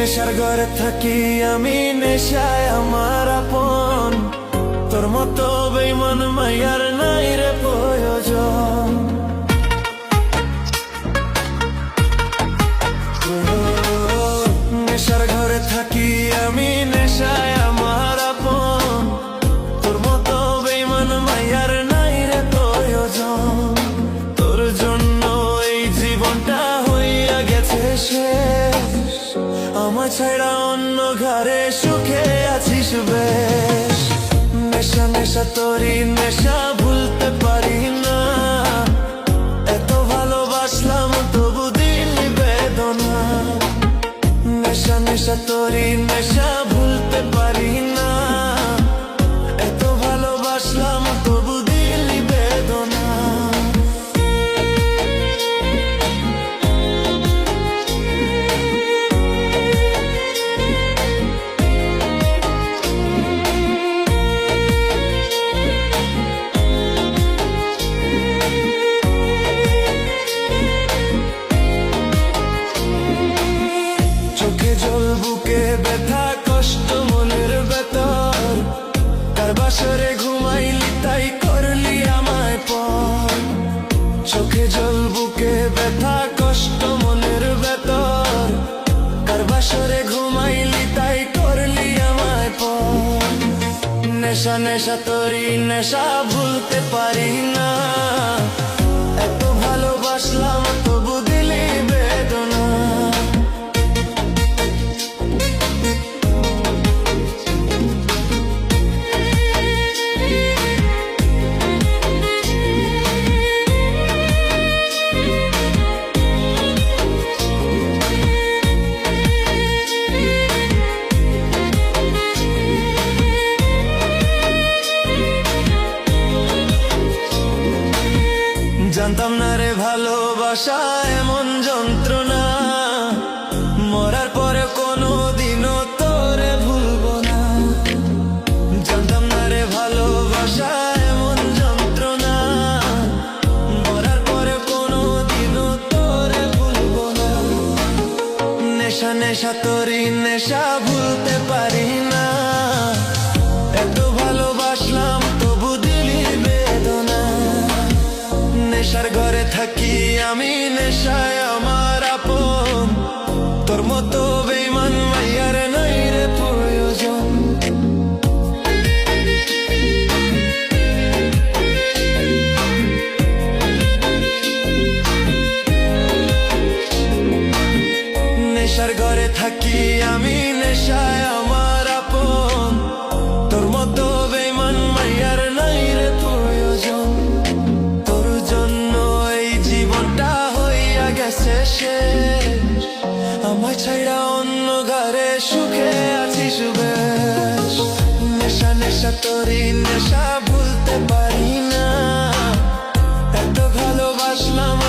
নেশার ঘরে থাকি আমি নেশায় আমার আপন। তোর মতো বেমন মাইয়ার নাই রে পয় ছাড়া অন্য ঘরে সুখে আছিস বেশ। নেশা নেশা তোরই নেশা ভুলতে পারি না। এত ভালোবাসলাম তবু দিল বেদনা। নেশা নেশা তোরই নেশা বাসরে ঘুমাইলি, তাই করলি আমায় পর। চোখে জল, বুকে ব্যথা, কষ্ট, মনের ভেতর। কার বাসরে ঘুমাইলি, তাই করলি আমায় পর। নেশা নেশা তোরি, নেশা ভুলতে পারি না। এত ভালোবাসলাম তবু জানতাম না রে ভালোবাসা এমন যন্ত্রণা। মরার পরে কোনো দিনও তোরে ভুলবো না। রে এমন পরে কোনো নেশা নেশা নেশা নেশার ঘরে থাকি আমি, নেশায় আমার আপন। তোর মতো বেইমান মাইয়ার নাই রে প্রয়োজন তোর জন্য এই জীবনটা হইয়া গেছে শেষ। আমার ছাইড়া অন্য ঘরে সুখে আছি বেশ। নেশা নেশা তোরই নেশা ভুলতে পারি না। এত ভালোবাসলাম